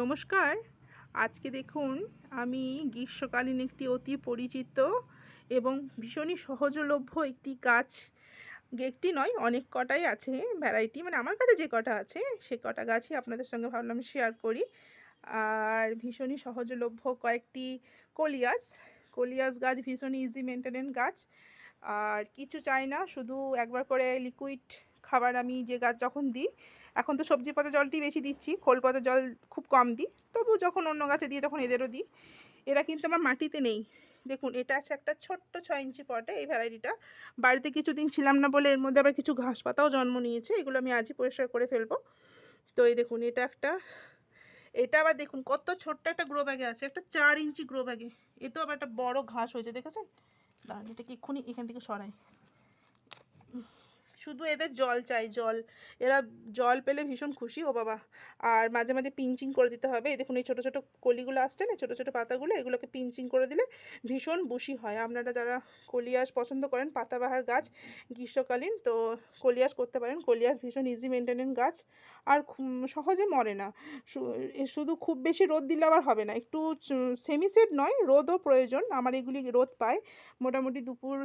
নমস্কার। আজকে দেখুন, আমি গ্রীষ্মকালীন একটি অতি পরিচিত এবং ভীষণই সহজলভ্য একটি গাছ। একটি নয়, অনেক কটাই আছে ভ্যারাইটি মানে আমার কাছে যে কটা আছে, সে কটা গাছই আপনাদের সঙ্গে ভাবলাম শেয়ার করি। আর ভীষণই সহজলভ্য কয়েকটি কলিয়াস। কলিয়াস গাছ ভীষণই ইজি মেনটেনেন্স গাছ। আর কিছু চাই না, শুধু একবার করে লিকুইড খাবার আমি যে গাছ যখন দিই এখন তো সবজি পাতা জলটি বেশি দিচ্ছি, খোল পাতা জল খুব কম দিই। তবু যখন অন্য গাছে দিই, তখন এদেরও দিই। এরা কিন্তু আমার মাটিতে নেই। দেখুন, এটা আছে একটা ছোট্ট ছয় ইঞ্চি পটে, এই ভ্যারাইটিটা। বাড়িতে কিছুদিন ছিলাম না বলে এর মধ্যে আবার কিছু ঘাস পাতাও জন্ম নিয়েছে, এগুলো আমি আজই পরিষ্কার করে ফেলব। তো এই দেখুন, এটা একটা, এটা আবার দেখুন, কত ছোট্ট একটা গ্রো ব্যাগে আছে, একটা চার ইঞ্চি গ্রো ব্যাগে এ তো আবার একটা বড় ঘাস হয়েছে, দেখেছেন? দাঁড়ান, এটাকে এক্ষুনি এখান থেকে সরাই। শুধু এদের জল চাই, জল। এরা জল পেলে ভীষণ খুশি, ও বাবা। আর মাঝে মাঝে পিঞ্চিং করে দিতে হবে। এই দেখুন, এই ছোটো ছোটো কলিগুলো আসছে না, ছোটো ছোটো পাতাগুলো, এগুলোকে পিঞ্চিং করে দিলে ভীষণ বুশি হয়। আপনারা যারা কলিয়াস পছন্দ করেন, পাতাবাহার গাছ, গ্রীষ্মকালীন, তো কলিয়াস করতে পারেন। কলিয়াস ভীষণ ইজি মেনটেনেন্স গাছ, আর সহজে মরে না। শুধু খুব বেশি রোদ দিলে আবার হবে না। একটু সেমি সেট নয়, রোদও প্রয়োজন। আমার এগুলি রোদ পায়। মোটামুটি দুপুর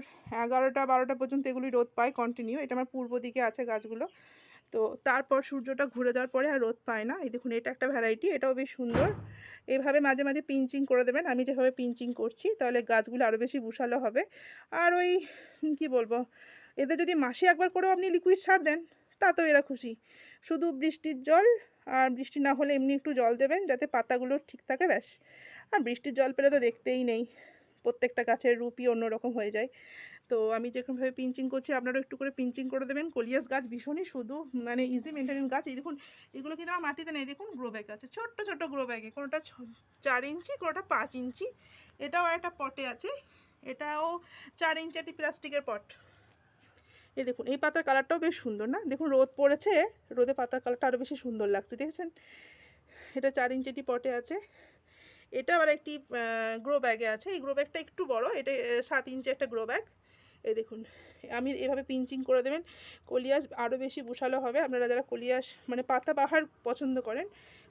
এগারোটা, বারোটা পর্যন্ত এগুলি রোদ পায় কন্টিনিউ এটা আমার পূর্ব দিকে আছে গাছগুলো। তো তারপর সূর্যটা ঘুরে যাওয়ার পরে আর রোদ পায় না। এই দেখুন, এটা একটা ভ্যারাইটি এটাও বেশ সুন্দর। এভাবে মাঝে মাঝে পিঞ্চিং করে দেবেন। আমি যেভাবে পিঞ্চিং করছি, তাহলে গাছগুলো আরও বেশি বুশালো হবে। আর ওই, কি বলব, এদের যদি মাসে একবার করেও আপনি লিকুইড সার দেন তাতেও এরা খুশি। শুধু বৃষ্টির জল, আর বৃষ্টি না হলে এমনি একটু জল দেবেন, যাতে পাতাগুলো ঠিক থাকে, ব্যাস। আর বৃষ্টির জল পেলে তো দেখতেই নেই। প্রত্যেকটা গাছের রূপই অন্যরকম হয়ে যায়। তো আমি যেরকমভাবে পিঞ্চিং করছি, আপনারাও একটু করে পিঞ্চিং করে দেবেন। কলিয়াস গাছ ভীষণই শুধু মানে ইজি মেনটেনেন্স গাছ। এই দেখুন, এগুলো কিন্তু আমার মাটিতে নেই। দেখুন গ্রো ব্যাগ আছে, ছোট্ট ছোট্ট গ্রো ব্যাগে কোনোটা চার ইঞ্চি, কোনোটা পাঁচ ইঞ্চি। এটাও একটা পটে আছে। এটাও চার ইঞ্চি একটি প্লাস্টিকের পট এই দেখুন, এই পাতার কালারটাও বেশ সুন্দর, না? দেখুন, রোদ পড়েছে, রোদে পাতার কালারটা আরও বেশি সুন্দর লাগছে, দেখেছেন? এটা চার ইঞ্চিটি পটে আছে। এটা আবার একটি গ্রো ব্যাগে আছে। এই গ্রো ব্যাগটা একটু বড়। এটা সাত ইঞ্চি একটা গ্রো ব্যাগ এই দেখুন, আমি এভাবে পিঞ্চিং করে দেবেন। কলিয়াস আরও বেশি বুসালো হবে। আপনারা যারা কলিয়াস মানে পাতা বাহার পছন্দ করেন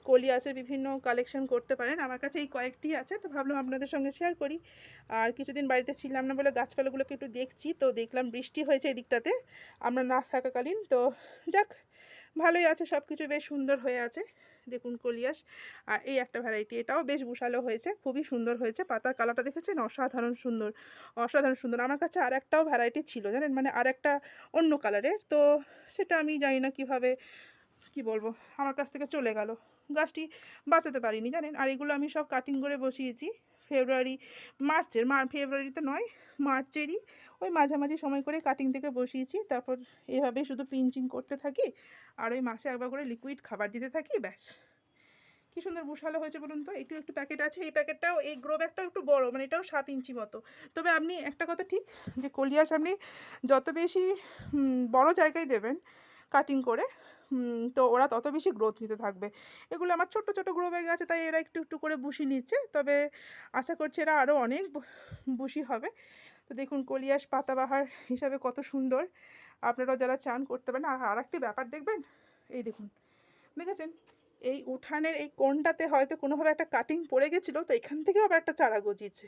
কলিয়াসের বিভিন্ন কালেকশন করতে পারেন। আমার কাছে এই কয়েকটি আছে, তো ভাবলাম আপনাদের সঙ্গে শেয়ার করি। আর কিছুদিন বাড়িতে ছিলাম না বলে গাছপালাগুলোকে একটু দেখছি, তো দেখলাম বৃষ্টি হয়েছে এদিকটাতে, আমরা না থাকাকালীন, তো যাক, ভালোই আছে সব কিছু বেশ সুন্দর হয়ে আছে, দেখুন কলিয়াস। আর এই একটা ভ্যারাইটি এটাও বেশ বুশালো হয়েছে, খুবই সুন্দর হয়েছে, পাতার কালারটা দেখেছেন? অসাধারণ সুন্দর অসাধারণ সুন্দর। আমার কাছে আর একটাও ভ্যারাইটি ছিল, জানেন? মানে আর একটা অন্য কালারের তো সেটা আমি জানি না কীভাবে, কি বলব, আমার কাছ থেকে চলে গেল। গাছটি বাঁচাতে পারিনি, জানেন? আর এগুলো আমি সব কাটিং করে বসিয়েছি। ফেব্রুয়ারি, মার্চের, মার ফেব্রুয়ারিতে নয়, মার্চেরই ওই মাঝামাঝি সময় করে কাটিং থেকে বসিয়েছি। তারপর এভাবে শুধু পিঞ্চিং করতে থাকি আর ওই মাসে একবার করে লিকুইড খাবার দিতে থাকি, ব্যাস। কী সুন্দর বুশালো হয়েছে বলুন তো? একটু একটু প্যাকেট আছে, এই প্যাকেটটাও এই গ্রো ব্যাগটাও একটু বড় মানে এটাও সাত ইঞ্চি মতো। তবে আপনি একটা কথা ঠিক, যে কলিয়াস আপনি যত বেশি বড় জায়গায় দেবেন কাটিং করে তো ওরা তত বেশি গ্রোথ নিতে থাকবে। এগুলো আমার ছোট ছোট গ্রো ব্যাগ আছে তাই এরা একটু একটু করে বুশি নিচ্ছে। তবে আশা করছি এরা আরও অনেক বুশি হবে। তো দেখুন, কলিয়াস পাতাবাহার হিসাবে কত সুন্দর। আপনারাও যারা চান করতে পারেন, আর আরেকটি ব্যাপার দেখবেন? এই দেখুন, দেখেছেন? এই উঠানের এই কোনটাতে হয়তো কোনোভাবে একটা কাটিং পড়ে গেছিল, তো এখান থেকেও আবার একটা চারা গজিয়েছে।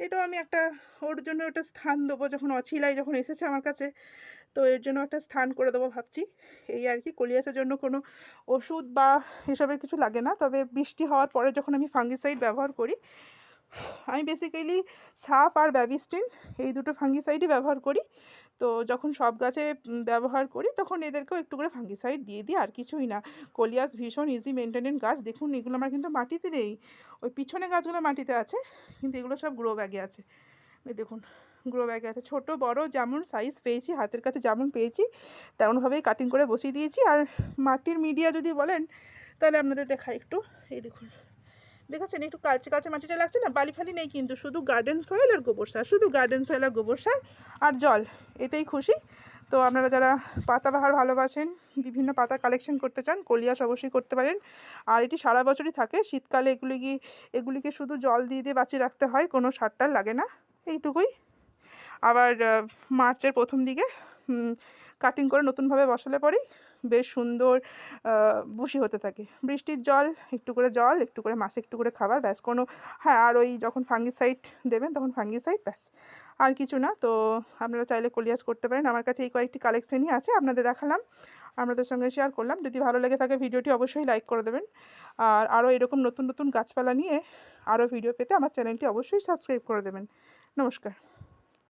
এটাও আমি একটা, ওর জন্য একটা স্থান দেবো। যখন অছিলাই যখন এসেছে আমার কাছে, তো এর জন্য একটা স্থান করে দেবো ভাবছি। এই আর কি, কলিয়াসের জন্য কোনো ওষুধ বা এসবের কিছু লাগে না। তবে বৃষ্টি হওয়ার পরে যখন আমি ফাঙ্গিসাইড ব্যবহার করি, আমি বেসিক্যালি সাপ আর ব্যাবিস্টিন, এই দুটো ফাঙ্গিসাইডই ব্যবহার করি। তো যখন সব গাছে ব্যবহার করি তখন এদেরকেও একটু করে ফাঙ্গিসাইড দিয়ে দিই, আর কিছুই না। কলিয়াস ভীষণ ইজি মেনটেনেন্স গাছ, দেখুন এগুলো আমার কিন্তু মাটিতে নেই। ওই পিছনে গাছগুলো মাটিতে আছে, কিন্তু এগুলো সব গ্রো ব্যাগে আছে। দেখুন গ্রো ব্যাগে আছে। ছোট, বড় যেমন সাইজ পেয়েছি, হাতের কাছে যেমন পেয়েছি, তেমনভাবেই কাটিং করে বসিয়ে দিয়েছি। আর মাটির মিডিয়া যদি বলেন, তাহলে আপনাদের দেখাই একটু। এই দেখুন দেখেছেন, একটু কালচে কালচে মাটিটা লাগছে না? বালি ফালি নেই কিন্তু, শুধু গার্ডেন সয়েল আর গোবর সার, শুধু গার্ডেন সয়েল আর গোবর সার আর জল, এতেই খুশি। তো আপনারা যারা পাতাবাহার ভালোবাসেন, বিভিন্ন পাতার কালেকশন করতে চান, কলিয়াস অবশ্যই করতে পারেন। আর এটি সারা বছরই থাকে, শীতকালে এগুলি কি এগুলিকে শুধু জল দিয়ে দিয়ে বাঁচিয়ে রাখতে হয়, কোনো সার টার লাগে না, এইটুকুই। আবার মার্চের প্রথম দিকে কাটিং করে নতুনভাবে বসালে পরেই বেশ সুন্দর বুশি হতে থাকে। বৃষ্টির জল, একটু করে জল, একটু করে মাছে, একটু করে খাবার, ব্যাস কোনো হ্যাঁ আর ওই যখন ফাঙ্গিসাইড দেবেন তখন ফাঙ্গিসাইড, ব্যাস। আর কিছু না, তো আপনারা চাইলে কলিয়াস করতে পারেন। আমার কাছে এই কয়েকটি কালেকশনই আছে, আপনাদের দেখালাম, আপনাদের সঙ্গে শেয়ার করলাম। যদি ভালো লেগে থাকে ভিডিওটি অবশ্যই লাইক করে দেবেন। আর আরও এরকম নতুন নতুন গাছপালা নিয়ে আরও ভিডিও পেতে আমার চ্যানেলটি অবশ্যই সাবস্ক্রাইব করে দেবেন। নমস্কার।